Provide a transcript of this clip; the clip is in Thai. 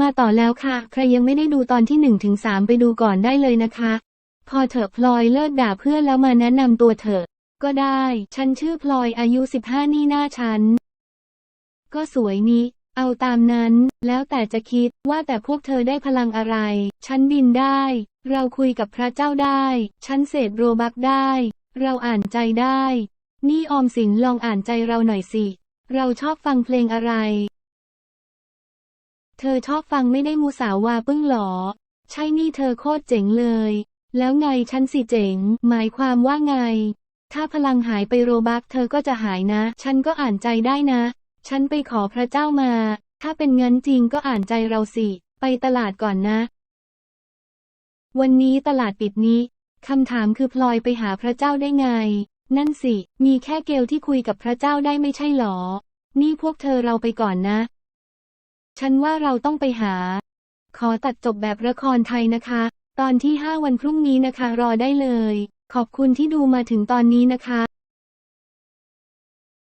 มาต่อแล้วค่ะ ใครยังไม่ได้ดูตอนที่1ถึง3ไปดูก่อนได้เลยนะคะ พอเถอะพลอยเลิกด่าเพื่อนแล้วมาแนะนำตัวเถอะ ก็ได้ ฉันชื่อพลอยอายุ15นี่หน้าฉัน ก็สวยนี้เอาตามนั้น แล้วแต่จะคิดว่าแต่พวกเธอได้พลังอะไร ฉันบินได้ เราคุยกับพระเจ้าได้ ฉันเศษโรบักได้ เราอ่านใจได้ นี่ออมสินลองอ่านใจเราหน่อยสิ เราชอบฟังเพลงอะไร ธอชอบฟังไม่ได้มูสาวาปึ้งหรอ ใช่นี่เธอโคตรเจ๋งเลย แล้วไงฉันสิเจ๋ง หมายความว่าไง ถ้าพลังหายไปโรบักเธอก็จะหายนะ ฉันก็อ่านใจได้นะ ฉันไปขอพระเจ้ามา ถ้าเป็นเงินจริงก็อ่านใจเราสิ ไปตลาดก่อนนะ วันนี้ตลาดปิดนี้คำถามคือพลอยไปหาพระเจ้าได้ไง นั่นสิ มีแค่เกลที่คุยกับพระเจ้าได้ไม่ใช่หรอ นี่พวกเธอเราไปก่อนนะ ฉันว่าเราต้องไปหา ขอตัดจบแบบละครไทยนะคะ ตอนที่ 5 วันพรุ่งนี้นะคะ รอได้เลย ขอบคุณที่ดูมาถึงตอนนี้นะคะ